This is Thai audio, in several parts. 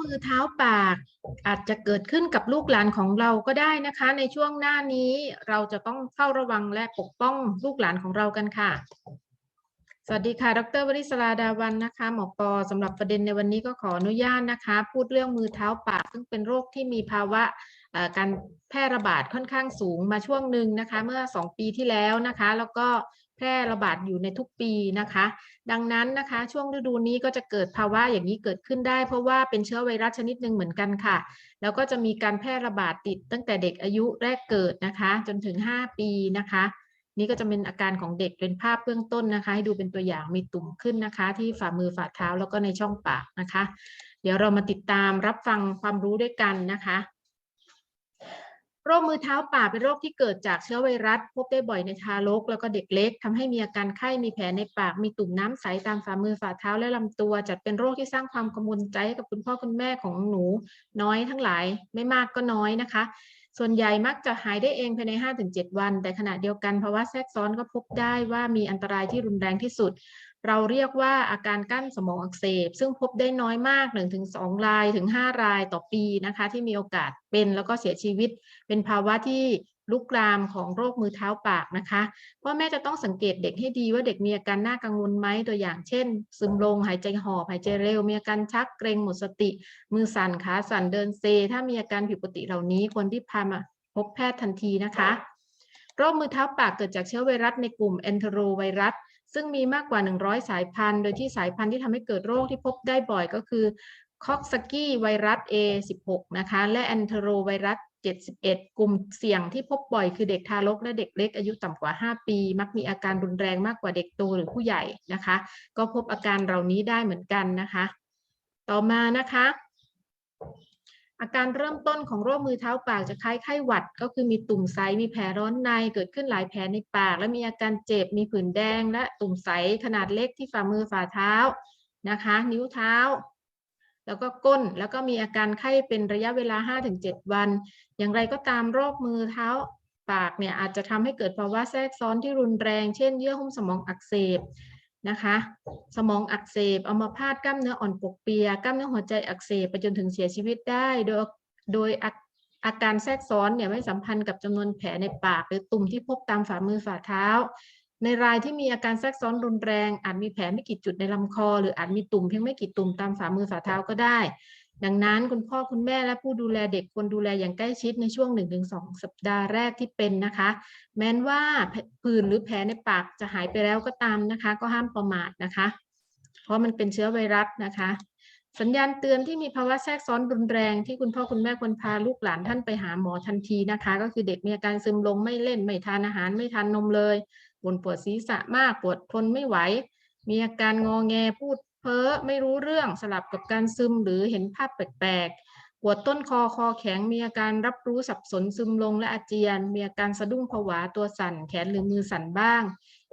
มือเท้าปาก อาจจะเกิดขึ้นกับลูกหลานของเราก็ได้นะคะ ในช่วงหน้านี้เราจะต้องเฝ้าระวังและปกป้องลูกหลานของเรากันค่ะ สวัสดีค่ะ ดรวริศราดาวันนะคะหมอปอสำหรับประเด็นในวันนี้ก็ขออนุญาตนะคะ พูดเรื่องมือเท้าปาก ซึ่งเป็นโรคที่มีภาวะการแพร่ระบาดค่อนข้างสูงมาช่วงหนึ่งนะคะ เมื่อ 2 ปีที่แล้วนะคะ แล้วก็ แพร่ระบาดอยู่ในทุกปีนะคะ ดังนั้นนะคะช่วงฤดูนี้ก็จะเกิดภาวะอย่างนี้เกิดขึ้นได้ เพราะว่าเป็นเชื้อไวรัสชนิดหนึ่งเหมือนกันค่ะ แล้วก็จะมีการแพร่ระบาดติดตั้งแต่เด็กอายุแรกเกิดนะคะ จนถึง 5 ปีนะคะ นี่ก็จะเป็นอาการของเด็กเป็นภาพเบื้องต้นนะคะ ให้ดูเป็นตัวอย่างมีตุ่มขึ้นนะคะ ที่ฝ่ามือฝ่าเท้าแล้วก็ในช่องปากนะคะ เดี๋ยวเรามาติดตามรับฟังความรู้ด้วยกันนะคะ โรคมือเท้าปากเป็นโรคที่เกิดจากเชื้อไวรัส พบได้บ่อยในทารก แล้วก็เด็กเล็กทำให้มีอาการไข้มีแผลในปาก มีตุ่มน้ำใสตามฝ่ามือฝ่าเท้าและลำตัว จัดเป็นโรคที่สร้างความกังวลใจให้กับคุณพ่อคุณแม่ของหนู น้อยทั้งหลายไม่มากก็น้อยนะคะ ส่วนใหญ่มักจะหายได้เองภายใน 5-7 วัน แต่ขณะเดียวกันภาวะแทรกซ้อนก็พบได้ว่ามีอันตรายที่รุนแรงที่สุด เราเรียกว่าอาการกั้นสมองอักเสบ ซึ่งพบได้น้อยมาก 1-2 รายถึง 5 รายต่อปีนะคะที่มีโอกาสเป็นแล้วก็เสียชีวิต เป็นภาวะที่ลุกลามของโรคมือเท้าปากนะคะพ่อแม่จะต้องสังเกตเด็กให้ดีว่าเด็กมีอาการน่ากังวลไหมตัวอย่างเช่น ซึมลงหายใจหอบหายใจเร็ว มีอาการชักเกร็งหมดสติ มือสั่นขาสั่นเดินเซ ถ้ามีอาการผิดปกติเหล่านี้ควรที่พามาพบแพทย์ทันทีนะคะโรคมือเท้าปากเกิดจากเชื้อไวรัสในกลุ่มแอนโทโรไวรัส ซึ่งมีมากกว่า 100 สายพันธุ์ โดยที่สายพันธุ์ที่ทำให้เกิดโรคที่พบได้บ่อยก็คือคอกสกี้ไวรัส A16 นะคะ และแอนโทโรไวรัส 71 กลุ่มเสี่ยงที่พบบ่อยคือเด็กทารกและเด็กเล็กอายุต่ำกว่า 5 ปี มักมีอาการรุนแรงมากกว่าเด็กโตหรือผู้ใหญ่นะคะ ก็พบอาการเหล่านี้ได้เหมือนกันนะคะ ต่อมานะคะ อาการเริ่มต้นของโรคมือเท้าปากจะคล้ายไข้หวัด ก็คือมีตุ่มใส มีแผลร้อนใน เกิดขึ้นหลายแผลในปาก และมีอาการเจ็บ มีผื่นแดง และตุ่มใสขนาดเล็กที่ฝ่ามือฝ่าเท้านะคะ นิ้วเท้า แล้วก็ก้น แล้วก็มีอาการไข้เป็นระยะเวลา 5-7 วัน อย่างไรก็ตามโรคมือเท้าปากเนี่ยอาจจะทำให้เกิดภาวะแทรกซ้อนที่รุนแรง เช่น เยื่อหุ้มสมองอักเสบ นะคะ สมองอักเสบอัมาพาตกล้ามเนื้ออ่อนปกเปีย กล้ามเนื้อหัวใจอักเสบไปจนถึงเสียชีวิตได้ โดยโดยอาอาการแทรกซ้อนเนี่ยไม่สัมพันธ์กับจำนวนแผลในปาก หรือตุ่มที่พบตามฝ่ามือฝ่าเท้า ในรายที่มีอาการแทรกซ้อนรุนแรง อาจมีแผลไม่กี่จุดในลำคอ หรืออาจมีตุ่มเพียงไม่กี่ตุ่มตามฝ่ามือฝ่าเท้าก็ได้ ดังนั้นคุณพ่อคุณแม่และผู้ดูแลเด็กควรดูแลอย่างใกล้ชิดในช่วง 1-2 สัปดาห์แรกที่เป็นนะคะ แม้นว่าผื่นหรือแผลในปากจะหายไปแล้วก็ตามนะคะ ก็ห้ามประมาทนะคะ เพราะมันเป็นเชื้อไวรัสนะคะ สัญญาณเตือนที่มีภาวะแทรกซ้อนรุนแรงที่คุณพ่อคุณแม่ควรพาลูกหลานท่านไปหาหมอทันทีนะคะ ก็คือเด็กมีอาการซึมลงไม่เล่นไม่ทานอาหารไม่ทานนมเลยปวดปวดศีรษะมากปวดทนไม่ไหวมีอาการงอแงพูด เพ้อไม่รู้เรื่องสลับกับการซึมหรือเห็นภาพแปลกๆปวดต้นคอคอแข็งมีอาการรับรู้สับสนซึมลงและอาเจียน มีอาการสะดุ้งผวาตัวสั่น แขนหรือมือสั่นบ้าง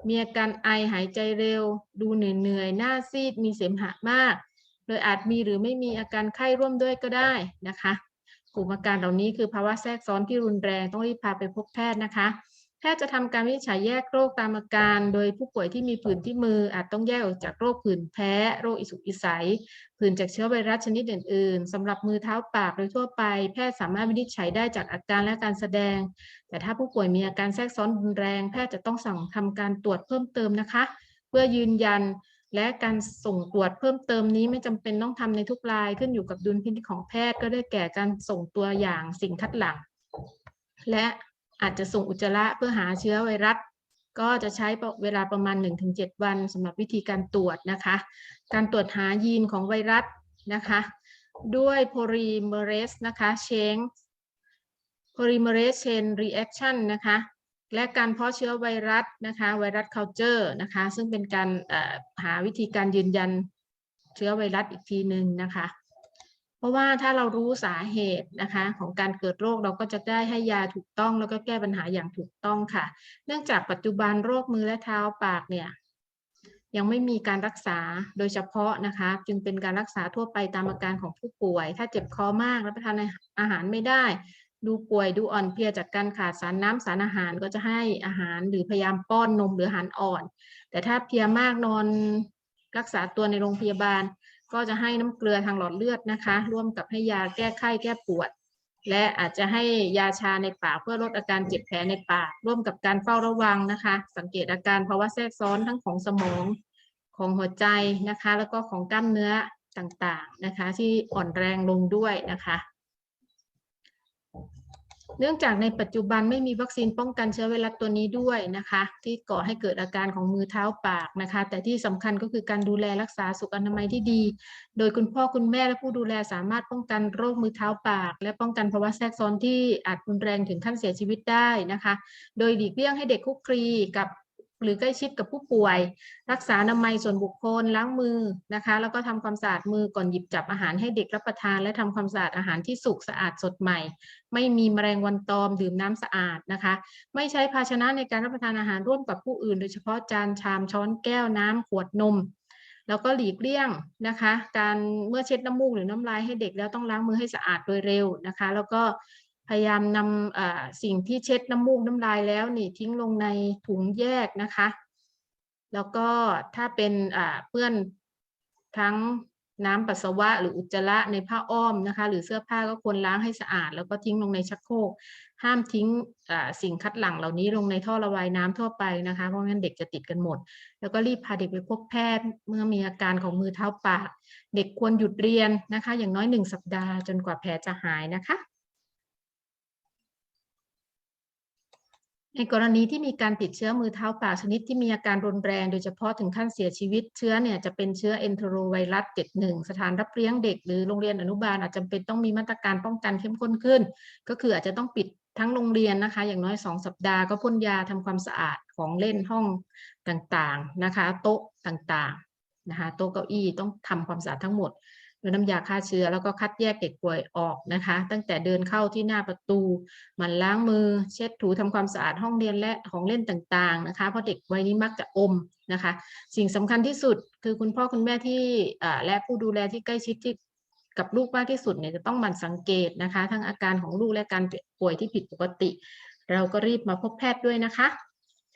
มีอาการไอหายใจเร็ว ดูเหนื่อยๆหน้าซีดมีเสมหะมาก โดยอาจมีหรือไม่มีอาการไข้ร่วมด้วยก็ได้นะคะ กลุ่มอาการเหล่านี้คือภาวะแทรกซ้อนที่รุนแรงต้องรีบพาไปพบแพทย์นะคะ แพทย์จะทำการวินิจฉัยแยกโรคตามอาการ โดยผู้ป่วยที่มีผื่นที่มืออาจต้องแยกออกจากโรคผื่นแพ้ โรคอิสุกอิสัย ผื่นจากเชื้อไวรัสชนิดอื่น ๆสำหรับมือเท้าปากโดยทั่วไป แพทย์สามารถวินิจฉัยได้จากอาการและการแสดง แต่ถ้าผู้ป่วยมีอาการแทรกซ้อนรุนแรง แพทย์จะต้องสั่งทำการตรวจเพิ่มเติมนะคะ เพื่อยืนยันและการส่งตรวจเพิ่มเติมนี้ไม่จำเป็นต้องทำในทุกรายขึ้นอยู่กับดุลพินิจของแพทย์ก็ได้แก่การส่งตัวอย่างสิ่งคัดหลัง และ อาจจะส่งอุจจาระเพื่อหาเชื้อไวรัสก็จะใช้เวลาประมาณ 1-7 วันสำหรับวิธีการตรวจนะคะ การตรวจหายีนของไวรัสนะคะ ด้วยโพลีเมเรสนะคะเชงโพลีเมเรสเชนรีแอคชั่นนะคะ และการเพาะเชื้อไวรัสนะคะ ไวรัส culture นะคะ ซึ่งเป็นการหาวิธีการยืนยันเชื้อไวรัสอีกทีหนึ่งนะคะ เพราะว่าถ้าเรารู้สาเหตุนะคะของการเกิดโรคเราก็จะได้ให้ยาถูกต้องแล้วก็แก้ปัญหาอย่างถูกต้องค่ะ เนื่องจากปัจจุบันโรคมือและเท้าปากเนี่ยยังไม่มีการรักษาโดยเฉพาะนะคะ จึงเป็นการรักษาทั่วไปตามอาการของผู้ป่วย ถ้าเจ็บคอมากรับประทานอาหารไม่ได้ ดูป่วยดูอ่อนเพลียจากการขาดสารน้ำสารอาหารก็จะให้อาหารหรือพยายามป้อนนมหรืออาหารอ่อน แต่ถ้าเพลียมากนอนรักษาตัวในโรงพยาบาล ก็จะให้น้ำเกลือทางหลอดเลือดนะคะ ร่วมกับให้ยาแก้ไข้แก้ปวด และอาจจะให้ยาชาในปากเพื่อลดอาการเจ็บแผลในปาก ร่วมกับการเฝ้าระวังนะคะ สังเกตอาการภาวะแทรกซ้อนทั้งของสมองของหัวใจนะคะ แล้วก็ของกล้ามเนื้อต่างๆนะคะ ที่อ่อนแรงลงด้วยนะคะ เนื่องจากในปัจจุบันไม่มีวัคซีนป้องกันเชื้อไวรัสตัวนี้ด้วยนะคะ ที่ก่อให้เกิดอาการของมือเท้าปากนะคะ แต่ที่สำคัญก็คือการดูแลรักษาสุขอนามัยที่ดี โดยคุณพ่อคุณแม่และผู้ดูแลสามารถป้องกันโรคมือเท้าปาก และป้องกันภาวะแทรกซ้อนที่อาจรุนแรงถึงขั้นเสียชีวิตได้นะคะ โดยหลีกเลี่ยงให้เด็กคุกคลีกับ หรือใกล้ชิดกับผู้ป่วย รักษาอนามัยส่วนบุคคลล้างมือนะคะ แล้วก็ทำความสะอาดมือก่อนหยิบจับอาหารให้เด็กรับประทาน และทำความสะอาดอาหารที่สุกสะอาดสดใหม่ ไม่มีแมลงวันตอมดื่มน้ำสะอาดนะคะ ไม่ใช้ภาชนะในการรับประทานอาหารร่วมกับผู้อื่น โดยเฉพาะจานชามช้อนแก้วน้ำขวดนมแล้วก็หลีกเลี่ยงนะคะ การเมื่อเช็ดน้ำมูกหรือน้ำลายให้เด็กแล้วต้องล้างมือให้สะอาดโดยเร็วนะคะ แล้วก็ พยายามนำสิ่งที่เช็ดน้ำมูกน้ำลายแล้วนี่ทิ้งลงในถุงแยกนะคะ แล้วก็ถ้าเป็นเปื้อนทั้งน้ำปัสสาวะหรืออุจจาระในผ้าอ้อมนะคะ หรือเสื้อผ้าก็ควรล้างให้สะอาด แล้วก็ทิ้งลงในชักโครก ห้ามทิ้งสิ่งคัดหลั่งเหล่านี้ลงในท่อระบายน้ำทั่วไปนะคะ เพราะงั้นเด็กจะติดกันหมด แล้วก็รีบพาเด็กไปพบแพทย์เมื่อมีอาการของมือเท้าปาก เด็กควรหยุดเรียนนะคะ อย่างน้อยหนึ่งสัปดาห์จนกว่าแผลจะหายนะคะ ในกรณีที่มีการติดเชื้อมือเท้าปากชนิดที่มีอาการรุนแรงโดยเฉพาะถึงขั้นเสียชีวิตเชื้อเนี่ยจะเป็นเชื้อเอนโทรไวรัส71 สถานรับเลี้ยงเด็กหรือโรงเรียนอนุบาลอาจจำเป็นต้องมีมาตรการป้องกันเข้มข้นขึ้น ก็คืออาจจะต้องปิดทั้งโรงเรียนนะคะ อย่างน้อย 2 สัปดาห์ก็พ่นยาทำความสะอาดของเล่นห้องต่างๆนะคะ โต๊ะต่างๆนะคะโต๊ะเก้าอี้ต้องทำความสะอาดทั้งหมด ด้วยน้ำยาฆ่าเชื้อ แล้วก็คัดแยกเด็กป่วยออกนะคะ ตั้งแต่เดินเข้าที่หน้าประตูหมันล้างมือ เช็ดถูทำความสะอาดห้องเรียนและของเล่นต่างๆนะคะ เพราะเด็กวัยนี้มักจะอมนะคะ สิ่งสำคัญที่สุดคือคุณพ่อคุณแม่ที่และผู้ดูแลที่ใกล้ชิดที่กับลูกมากที่สุดเนี่ยจะต้องหมั่นสังเกตนะคะ ทั้งอาการของลูกและการป่วยที่ผิดปกติ เราก็รีบมาพบแพทย์ด้วยนะคะ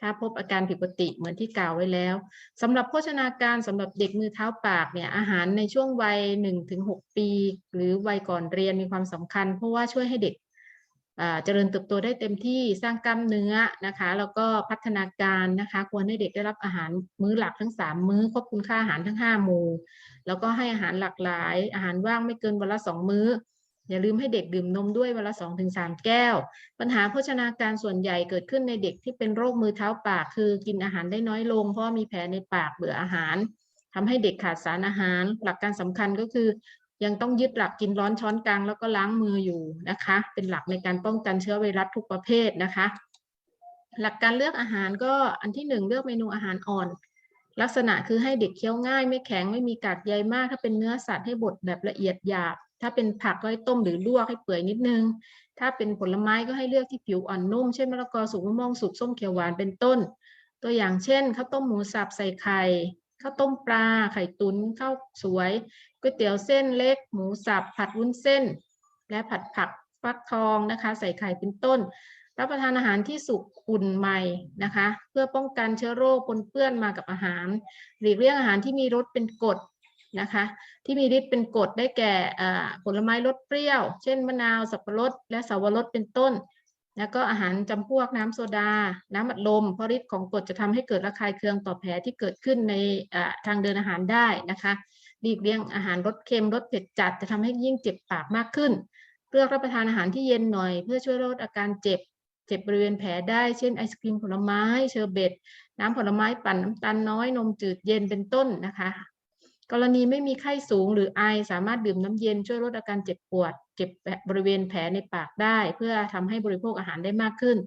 ถ้าพบอาการผิดปกติเหมือนที่กล่าวไว้แล้วสำหรับโภชนาการสำหรับเด็กมือเท้าปากเนี่ยอาหารในช่วงวัย1ถึง6ปี หรือวัยก่อนเรียนมีความสำคัญ เพราะว่าช่วยให้เด็กเจริญเติบโตได้เต็มที่สร้างกล้ามเนื้อนะคะ แล้วก็พัฒนาการนะคะ ควรให้เด็กได้รับอาหารมื้อหลักทั้ง 3 มื้อครบคุณค่าอาหารทั้ง 5 หมู่ แล้วก็ให้อาหารหลากหลาย อาหารว่างไม่เกินวันละ 2 มื้อ อย่าลืมให้เด็กดื่มนมด้วยวันละ 2-3ถึงแก้ว ปัญหาโภชนาการส่วนใหญ่เกิดขึ้นในเด็กที่เป็นโรคมือเท้าปาก คือกินอาหารได้น้อยลง เพราะมีแผลในปากเบื่ออาหารทำให้เด็กขาดสารอาหาร หลักการสำคัญก็คือ ยังต้องยึดหลักกินร้อนช้อนกลางแล้วก็ล้างมืออยู่นะคะ เป็นหลักในการป้องกันเชื้อไวรัสทุกประเภทนะคะ หลักการเลือกอาหารก็อันที่หนึ่งเลือกเมนูอาหารอ่อนลักษณะคือให้เด็กเคี้ยวง่าย ไม่แข็งไม่มีกากใยมาก ถ้าเป็นเนื้อสัตว์ให้บดแบบละเอียดหยาบ ถ้าเป็นผักก็ให้ต้มหรือลวกให้เปื่อยนิดนึง ถ้าเป็นผลไม้ก็ให้เลือกที่ผิวอ่อนนุ่ม เช่นมะละกอสุกมะม่วงสุกส้มเขียวหวานเป็นต้น ตัวอย่างเช่นข้าวต้มหมูสับใส่ไข่ข้าวต้มปลาไข่ตุนข้าวสวยก๋วยเตี๋ยวเส้นเล็ก หมูสับผัดวุ้นเส้น และผัดผักฟักทองนะคะ ใส่ไข่เป็นต้นรับประทานอาหารที่สุกอุ่นใหม่นะคะ เพื่อป้องกันเชื้อโรคปนเปื้อนมากับอาหาร หลีกเลี่ยงอาหารที่มีรสเป็นกรด นะคะ ที่มีฤทธิ์เป็นกรดได้แก่ผลไม้รสเปรี้ยว เช่นมะนาวสับปะรด และสาวรสเป็นต้น แล้วก็อาหารจำพวกน้ำโซดา น้ำอัดลมเพราะฤทธิ์ของกรดจะทำให้เกิดระคายเคืองต่อแผลที่เกิดขึ้นในทางเดินอาหารได้นะคะหลีกเลี่ยงอาหารรสเค็มรสเผ็ดจัดจะทำให้ยิ่งเจ็บปากมากขึ้นเลือกรับประทานอาหารที่เย็นหน่อย เพื่อช่วยลดอาการเจ็บเจ็บบริเวณแผลได้เช่นไอศครีมผลไม้เชอร์เบตน้ำผลไม้ปั่นน้ำตาลน้อยนมจืดเย็นเป็นต้นนะคะ กรณีไม่มีไข้สูงหรือไอสามารถดื่มน้ำเย็นช่วยลดอาการเจ็บปวด เจ็บบริเวณแผลในปากได้ เพื่อทำให้บริโภคอาหารได้มากขึ้น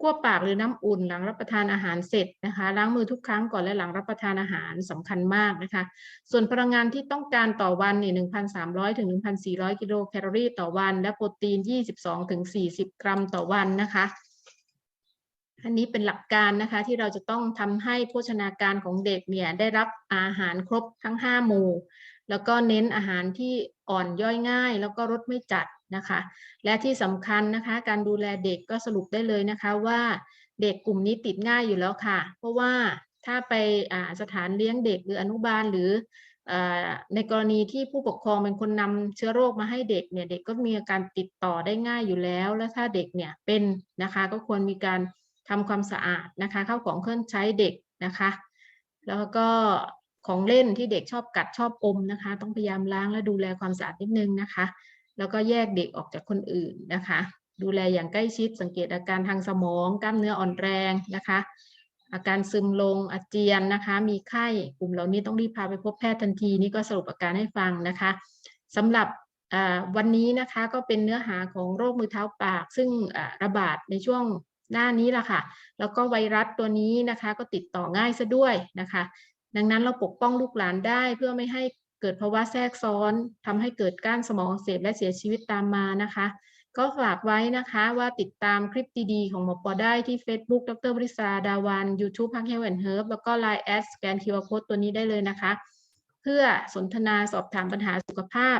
กั้วปากหรือน้ำอุ่นหลังรับประทานอาหารเสร็จนะคะล้างมือทุกครั้งก่อนและหลังรับประทานอาหารสำคัญมากนะคะ ส่วนพลังงานที่ต้องการต่อวันเนี่ย1,300 ถึง 1,400 กิโลแคลอรี่ต่อวัน และโปรตีน 22 ถึง 40 กรัมต่อวันนะคะ อันนี้เป็นหลักการนะคะที่เราจะต้องทำให้โภชนาการของเด็กเนี่ยได้รับอาหารครบทั้ง 5 หมู่ แล้วก็เน้นอาหารที่อ่อนย่อยง่าย แล้วก็รสไม่จัดนะคะ และที่สำคัญนะคะการดูแลเด็กก็สรุปได้เลยนะคะว่าเด็กกลุ่มนี้ติดง่ายอยู่แล้วค่ะ เพราะว่าถ้าไปสถานเลี้ยงเด็กหรืออนุบาลหรือเอ่อในกรณีที่ผู้ปกครองเป็นคนนำเชื้อโรคมาให้เด็กเนี่ยเด็กก็มีอาการติดต่อได้ง่ายอยู่แล้ว และถ้าเด็กเนี่ยเป็นนะคะก็ควรมีการ ทำความสะอาดนะคะเข้าของเครื่องใช้เด็กนะคะ แล้วก็ของเล่นที่เด็กชอบกัดชอบอมนะคะ ต้องพยายามล้างและดูแลความสะอาดนิดนึงนะคะ แล้วก็แยกเด็กออกจากคนอื่นนะคะ ดูแลอย่างใกล้ชิดสังเกตอาการทางสมอง กล้ามเนื้ออ่อนแรงนะคะ อาการซึมลงอาเจียนนะคะ มีไข้กลุ่มเหล่านี้ต้องรีบพาไปพบแพทย์ทันทีนี่ก็สรุปอาการให้ฟังนะคะสำหรับวันนี้นะคะก็เป็นเนื้อหาของโรคมือเท้าปาก ซึ่งระบาดในช่วง หน้านี้ละค่ะ แล้วก็ไวรัสตัวนี้นะคะก็ติดต่อง่ายซะด้วยนะคะ ดังนั้นเราปกป้องลูกหลานได้เพื่อไม่ให้เกิดภาวะแทรกซ้อนทำให้เกิดก้านสมองอักเสบและเสียชีวิตตามมานะคะ ก็ฝากไว้นะคะว่าติดตามคลิปดีๆ ของหมอปอได้ที่ Facebook ดรบริษาดาวัน YouTube พักเฮลแอนเฮิร์บแล้วก็ Line แอดสแกนคิวอาร์โค้ดตัวนี้ได้เลยนะคะ เพื่อสนทนาสอบถามปัญหาสุขภาพ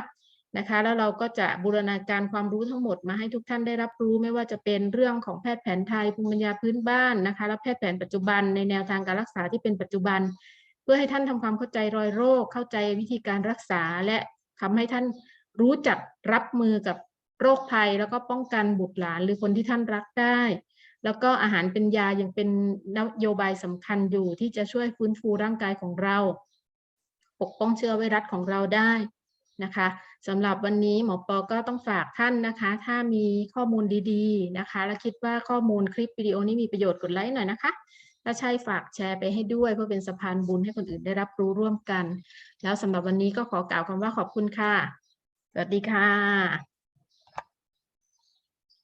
นะคะแล้วเราก็จะบูรณาการความรู้ทั้งหมดมาให้ทุกท่านได้รับรู้ไม่ว่าจะเป็นเรื่องของแพทย์แผนไทยภูมิปัญญาพื้นบ้านนะคะและแพทย์แผนปัจจุบันในแนวทางการรักษาที่เป็นปัจจุบัน เพื่อให้ท่านทำความเข้าใจรอยโรค เข้าใจวิธีการรักษา และทำให้ท่านรู้จักรับมือกับโรคภัย แล้วก็ป้องกันบุตรหลานหรือคนที่ท่านรักได้ แล้วก็อาหารเป็นยายังเป็นนโยบายสำคัญอยู่ที่จะช่วยฟื้นฟูร่างกายของเรา ปกป้องเชื้อไวรัสของเราได้ นะคะสำหรับวันนี้หมอปอก็ต้องฝากท่านนะคะ ถ้ามีข้อมูลดีๆนะคะ และคิดว่าข้อมูลคลิปวิดีโอนี้มีประโยชน์กดไลค์หน่อยนะคะถ้าใช่ฝากแชร์ไปให้ด้วยเพื่อเป็นสะพานบุญให้คนอื่นได้รับรู้ร่วมกัน แล้วสำหรับวันนี้ก็ขอกล่าวคำว่าขอบคุณค่ะ สวัสดีค่ะ